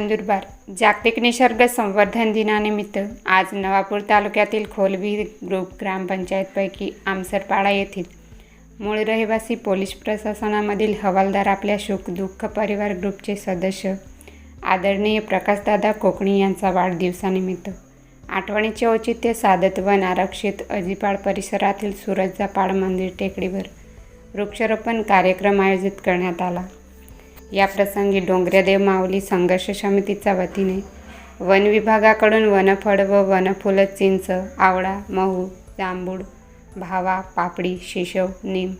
नंदुरबार जागतिक निसर्ग संवर्धन दिनानिमित्त आज नवापूर तालुक्यातील खोलबी ग्रुप ग्रामपंचायतपैकी आमसरपाडा येथील मूळ रहिवासी पोलीस प्रशासनामधील हवालदार आपल्या सुख दुःख परिवार ग्रुपचे सदस्य आदरणीय प्रकाशदादा कोकणी यांचा वाढदिवसानिमित्त आठवणीचे औचित्य साधत वन आरक्षित अजिपाड परिसरातील सुरजापाड मंदिर टेकडीवर वृक्षारोपण कार्यक्रम आयोजित करण्यात आला. याप्रसंगी डोंगऱ्यादेव डोंगरेदेव माऊली संघर्ष समितीच्या वतीने वन विभागाकडून वनफळ व वनफुलं चिंच आवळा महू जांभूळ भावा पापडी शिशव नीम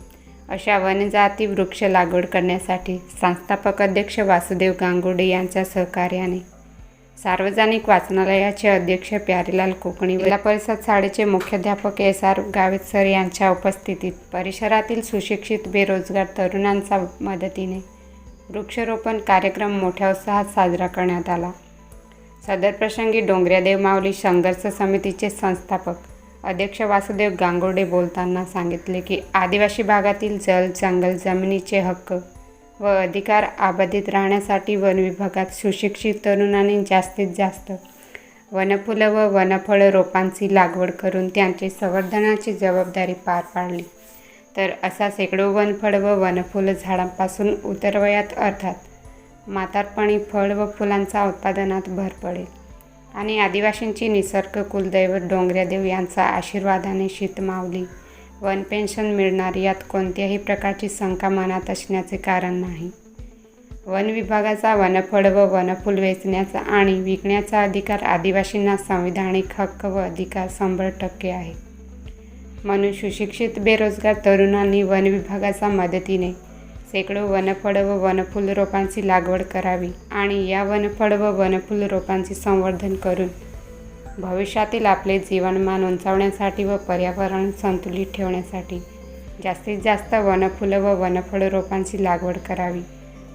अशा वनजाती वृक्ष लागवड करण्यासाठी संस्थापक अध्यक्ष वासुदेव गांगुडे यांच्या सहकार्याने सार्वजनिक वाचनालयाचे अध्यक्ष प्यारीलाल कोकणी जिल्हा परिषद शाळेचे मुख्याध्यापक एस आर गावित सर यांच्या उपस्थितीत परिसरातील सुशिक्षित बेरोजगार तरुणांच्या मदतीने वृक्षारोपण कार्यक्रम मोठ्या उत्साहात साजरा करण्यात आला. सदर प्रसंगी डोंगऱ्यादेव माऊली संघर्ष समितीचे संस्थापक अध्यक्ष वासुदेव गांगुर्डे बोलताना सांगितले की आदिवासी भागातील जल जंगल जमिनीचे हक्क व अधिकार अबाधित राहण्यासाठी वन विभागात सुशिक्षित तरुणांनी जास्तीत जास्त वनफुलं व वनफळ रोपांची लागवड करून त्यांची संवर्धनाची जबाबदारी पार पाडली. तर असा शेकडो वनफळ व वनफुल झाडांपासून उतरवयात अर्थात म्हातारपणी फळ व फुलांचा उत्पादनात भर पडेल. आणि आदिवासींची निसर्ग कुलदैवत डोंगऱ्यादेव यांचा आशीर्वादाने शीतमावली वन पेन्शन मिळणार यात कोणत्याही प्रकारची शंका मनात असण्याचे कारण नाही. वन विभागाचा वनफळ व वनफूल वेचण्याचा आणि विकण्याचा अधिकार आदिवासींना संविधानिक हक्क व अधिकार शंभर टक्के आहे. म्हणून सुशिक्षित बेरोजगार तरुणांनी वन विभागाच्या मदतीने शेकडो वनफळ व वनफूल रोपांची लागवड करावी आणि या वनफळ व वनफूल रोपांचे संवर्धन करून भविष्यातील आपले जीवनमान उंचावण्यासाठी व पर्यावरण संतुलित ठेवण्यासाठी जास्तीत जास्त वनफुलं व वनफळ रोपांची लागवड करावी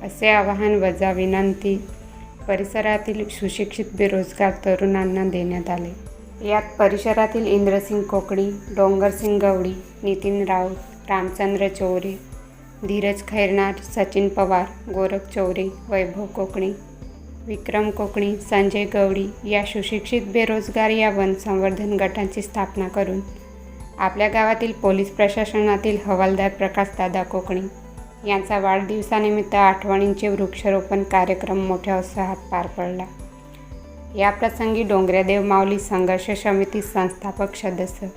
असे आवाहन वजा विनंती परिसरातील सुशिक्षित बेरोजगार तरुणांना देण्यात आले. यात परिसरातील इंद्रसिंग कोकणी डोंगरसिंग गवडी नितीन राऊत रामचंद्र चौरे धीरज खैरनार सचिन पवार गोरख चौरे वैभव कोकणी विक्रम कोकणी संजय गवडी या सुशिक्षित बेरोजगार या वन संवर्धन गटांची स्थापना करून आपल्या गावातील पोलीस प्रशासनातील हवालदार प्रकाशदादा कोकणी यांचा वाढदिवसानिमित्त आठवणींचे वृक्षारोपण कार्यक्रम मोठ्या उत्साहात पार पडला. याप्रसंगी डोंगरेदेव माऊली संघर्ष समिती संस्थापक सदस्य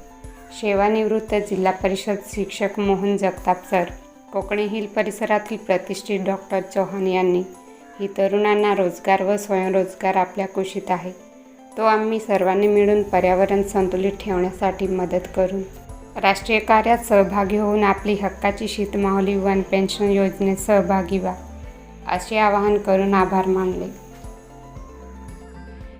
सेवानिवृत्त जिल्हा परिषद शिक्षक मोहन जगताप सर कोकणी हिल परिसरातील प्रतिष्ठित डॉक्टर चौहान यांनी. ही तरुणांना रोजगार व स्वयंरोजगार आपल्या कुशीत आहे. तो आम्ही सर्वांनी मिळून पर्यावरण संतुलित ठेवण्यासाठी मदत करून राष्ट्रीय कार्यात सहभागी होऊन आपली हक्काची शीतमाहुली वन पेन्शन योजनेत सहभागी व्हा असे आवाहन करून आभार मानले.